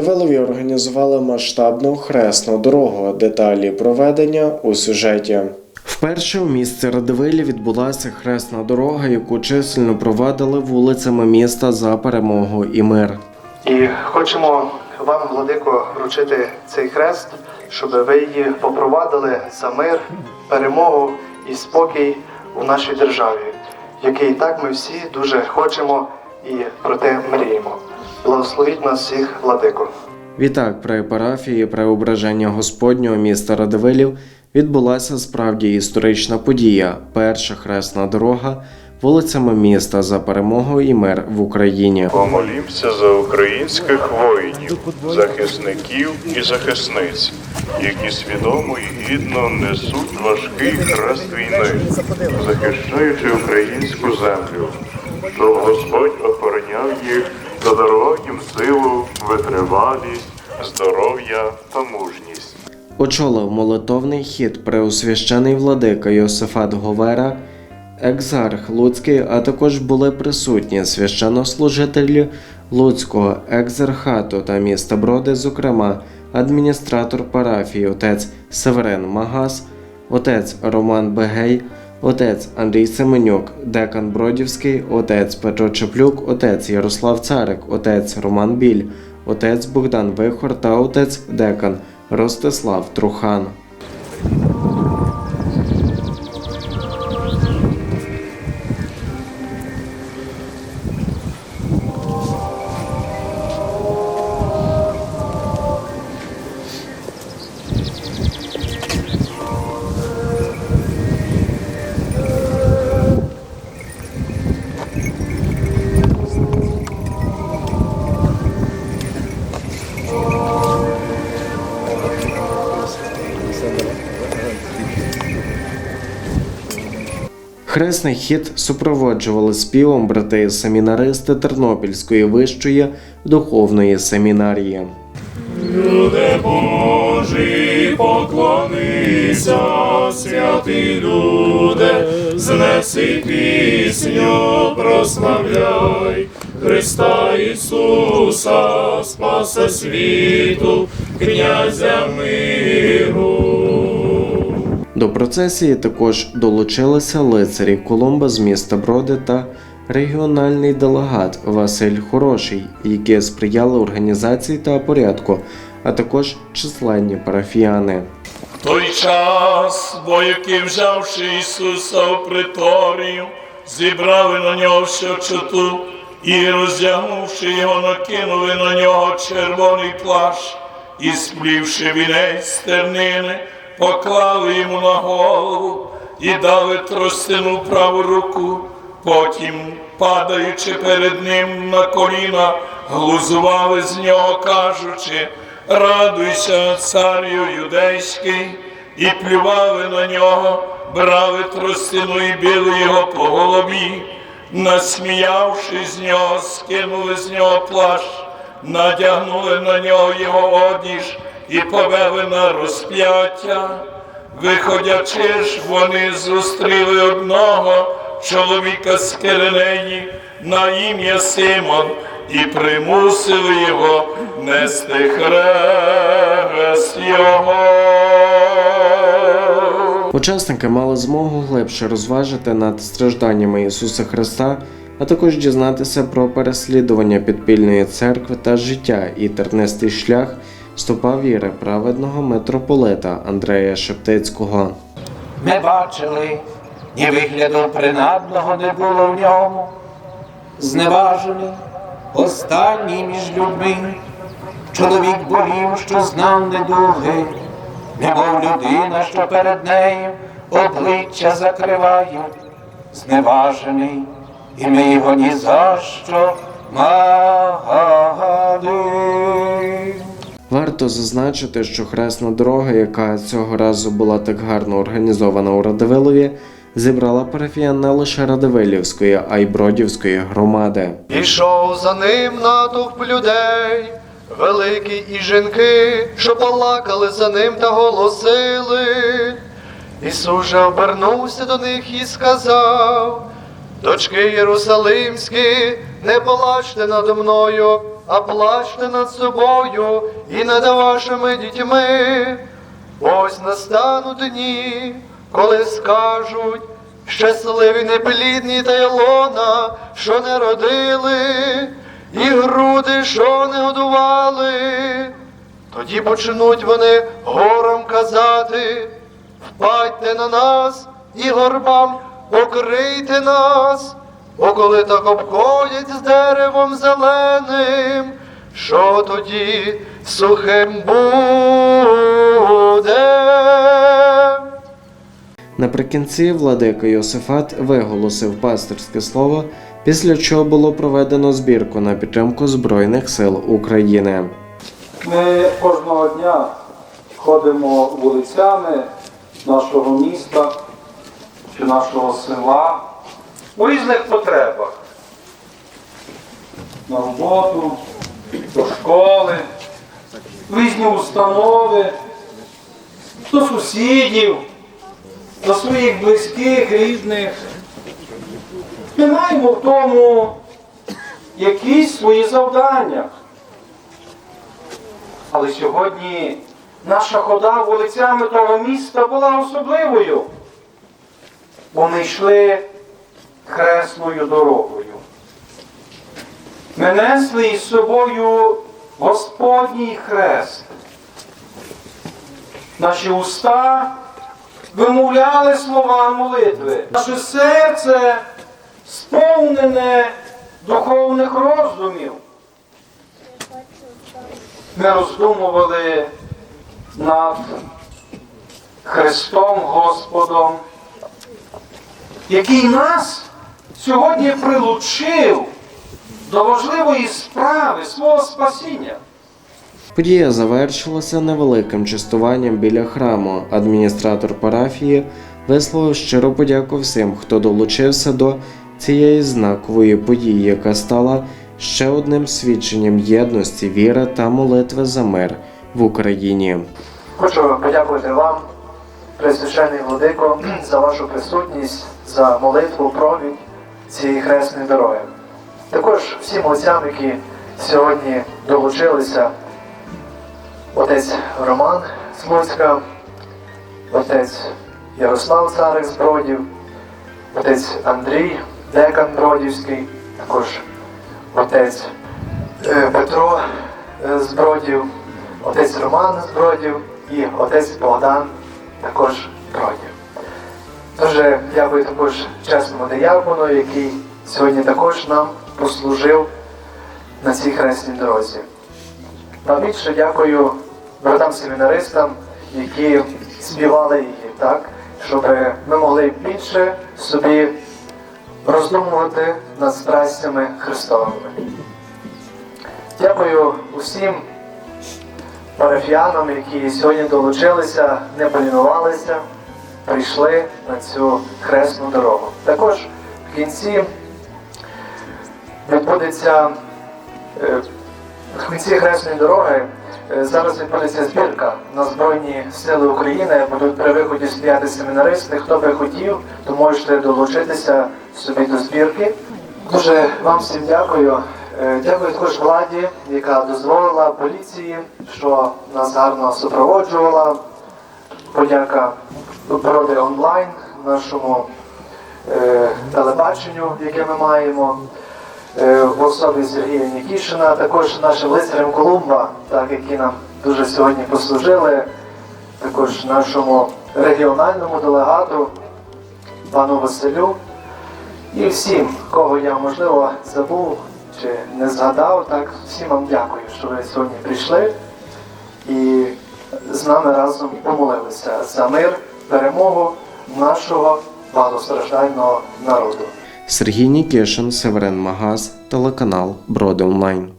Радивилові організували масштабну хресну дорогу. Деталі проведення у сюжеті. Вперше у місті Радивилі відбулася хресна дорога, яку чисельно провадили вулицями міста за перемогу і мир. І хочемо вам, владико, вручити цей хрест, щоб ви її попровадили за мир, перемогу і спокій у нашій державі, який так ми всі дуже хочемо і про те мріємо. Благословіть нас всіх, владико. Відтак, при парафії преображення Господнього міста Радивилів відбулася справді історична подія. Перша хресна дорога вулицями міста за перемогу і мир в Україні. Помолімся за українських воїнів, захисників і захисниць, які свідомо і гідно несуть важкий хрест війни, захищаючи українську землю, щоб Господь охороняв їх та їм силу, витривалість, здоров'я та мужність. Очолив молитовний хід преосвящений владика Йосифат Говера, екзарх Луцький, а також були присутні священнослужителі Луцького екзархату та міста Броди, зокрема адміністратор парафії отець Северин Магас, отець Роман Бегей, отець Андрій Семенюк, декан Бродівський, отець Петро Чеплюк, отець Ярослав Царик, отець Роман Біль, отець Богдан Вихор та отець декан Ростислав Трухан. Хресний хід супроводжували співом брати семінаристи Тернопільської вищої духовної семінарії. Люде Божий, поклонися, святий люде, знеси пісню, прославляй Христа Ісуса, Спаса світу, князя миру. До процесії також долучилися лицарі Коломба з міста Броди та регіональний делегат Василь Хороший, які сприяли організації та порядку, а також численні парафіяни. В Той час вояки, взявши Ісуса в приторію, зібрали на нього всю чоту і, роздягнувши його, накинули на нього червоний плащ і, сплівши вінець стернини, поклали йому на голову і дали тростину праву руку. Потім, падаючи перед ним на коліна, глузували з нього, кажучи, радуйся, царю юдейський, і плювали на нього, брали тростину і били його по голові, насміявшись з нього, скинули з нього плащ, надягнули на нього його одіж і повели на розп'яття. Виходячи ж, вони зустріли одного чоловіка з Киренеї на ім'я Симон і примусили його нести хрест його. Учасники мали змогу глибше розважити над стражданнями Ісуса Христа, а також дізнатися про переслідування підпільної церкви та життя. І тернистий шлях стопа віри праведного митрополита Андрея Шептицького. Ми бачили, ні вигляду принадного не було в ньому, зневажений, останній між людьми, чоловік болів, що знав недуги, немов людина, що перед нею обличчя закриває, зневажений, і ми його ні за що магали. Варто зазначити, що хресна дорога, яка цього разу була так гарно організована у Радивилові, зібрала парафіян не лише Радивилівської, а й Бродівської громади. Ішов за ним натовп людей, великі і жінки, що плакали за ним та голосили. Ісус же обернувся до них і сказав: Дочки Єрусалимські, не плачте надо мною, а плачте над собою і над вашими дітьми. Ось настануть дні, коли скажуть, щасливі неплідні та й що не родили, і груди, що не годували. Тоді почнуть вони горам казати, впадьте на нас і горбам покрийте нас, бо коли так обходять з деревом зеленим, що тоді сухим буде. Наприкінці владика Йосифат виголосив пастирське слово, після чого було проведено збірку на підтримку Збройних сил України. Ми кожного дня ходимо вулицями нашого міста чи нашого села у різних потребах. На роботу, до школи, в різні установи, до сусідів, до своїх близьких, рідних. Ми маємо в тому якісь свої завдання. Але сьогодні наша хода вулицями того міста була особливою, бо ми йшли хресною дорогою. Ми несли із собою Господній хрест. Наші уста вимовляли слова молитви. Наше серце сповнене духовних роздумів ми роздумували над Христом Господом, який нас сьогодні прилучив до важливої справи свого спасіння. Подія завершилася невеликим частуванням біля храму. Адміністратор парафії висловив щиру подяку всім, хто долучився до цієї знакової події, яка стала ще одним свідченням єдності, віри та молитви за мир в Україні. Хочу подякувати вам, Пресвящений Владико, за вашу присутність, за молитву, провідь цієї хресної дороги. Також всім отцям, які сьогодні долучилися, отець Роман Смуцька, отець Ярослав Царик з Бродів, отець Андрій Декан Бродівський, також отець е, Петро е, з Бродів, отець Роман з і отець Богдан також Бродів. Дуже дякую також чесному диякону, який сьогодні також нам послужив на цій хресній дорозі. Та більше дякую братам-семінаристам, які співали її, так, щоб ми могли більше собі роздумувати над страстями Христовими. Дякую усім парафіянам, які сьогодні долучилися, не полінувалися, прийшли на цю хресну дорогу. Також в кінці відбудеться е, в кінці хресної дороги. е, Зараз відбудеться збірка на Збройні Сили України. Будуть при виході стояти семінаристи. Хто би хотів, то можете долучитися собі до збірки. Дуже вам всім дякую. Е, Дякую також владі, яка дозволила поліції, що нас гарно супроводжувала. Подяка броди онлайн нашому е, телебаченню, яке ми маємо. Е, в особі Сергія Нікішина, також нашим лицарям Колумба, так, які нам дуже сьогодні послужили, також нашому регіональному делегату, пану Василю, і всім, кого я можливо забув чи не згадав, так всім вам дякую, що ви сьогодні прийшли і з нами разом помолилися за мир, перемогу нашого багатостраждального народу. Сергій Нікішин, Северен Магаз, телеканал Броди Онлайн.